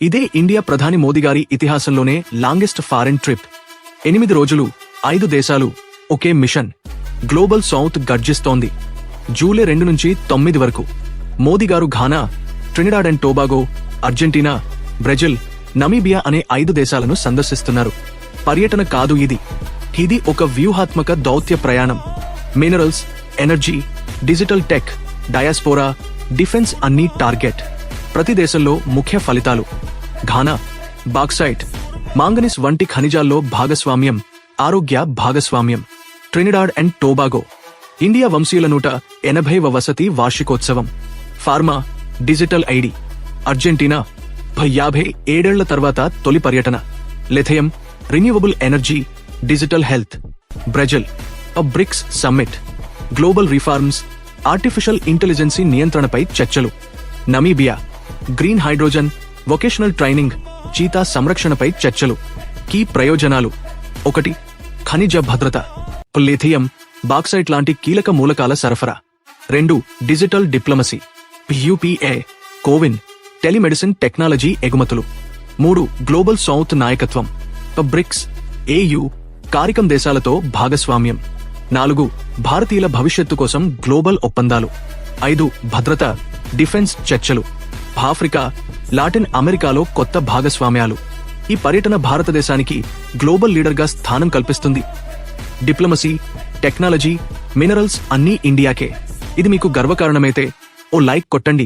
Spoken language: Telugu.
ఇదే ఇండియా ప్రధాని మోదీ గారి ఇతిహాసంలోనే లాంగెస్ట్ ఫారెన్ ట్రిప్. ఎనిమిది రోజులు ఐదు దేశాలు ఒకే మిషన్. గ్లోబల్ సౌత్ గర్జిస్తోంది. జూలై రెండు నుంచి తొమ్మిది వరకు. Modi garu Ghana Trinidad and Tobago Argentina Brazil Namibia అనే ఐదు దేశాలను సందర్శిస్తున్నారు. పర్యటన కాదు ఇది. ఇది ఒక వ్యూహాత్మక దౌత్య ప్రయాణం. Minerals energy digital tech diaspora defence అన్ని టార్గెట్. ప్రతి దేశంలో ముఖ్య ఫలితాలు. ఘానా బాక్సైట్ మాంగనీస్ వంటి ఖనిజాల్లో భాగస్వామ్యం ఆరోగ్య భాగస్వామ్యం. ట్రినిడాడ్ అండ్ టోబాగో ఇండియా వంశీయుల నూట ఎనభైవ వసతి వార్షికోత్సవం. Pharma digital ID. అర్జెంటీనా భ- యాభై ఏడేళ్ళ తర్వాత తొలి పర్యటన. Lithium renewable energy digital health. Brazil అ BRICS summit. Global reforms artificial intelligence నియంత్రణపై చర్చలు. Namibia green hydrogen vocational training cheetah సంరక్షణపై చర్చలు కీ ప్రయోజనాలు. ఒకటి ఖనిజ భద్రత. లిథియం బాక్సైట్ లాంటి కీలక మూలకాల సరఫరా. రెండు digital diplomacy. పియుపిఏ CoWIN telemedicine technology ఎగుమతులు. మూడు గ్లోబల్ సౌత్ నాయకత్వం. బ్రిక్స్ ఏయు కారికం దేశాలతో భాగస్వామ్యం. నాలుగు భారతీయుల భవిష్యత్తు కోసం గ్లోబల్ ఒప్పందాలు. ఐదు భద్రత డిఫెన్స్ చర్చలు. ఆఫ్రికా లాటిన్ అమెరికాలో కొత్త భాగస్వామ్యాలు. ఈ పర్యటన భారతదేశానికి గ్లోబల్ లీడర్గా స్థానం కల్పిస్తుంది. డిప్లొమసీ టెక్నాలజీ మినరల్స్ అన్నీ ఇండియాకే. ఇది మీకు గర్వకారణమైతే ఓ లైక్ కొట్టండి.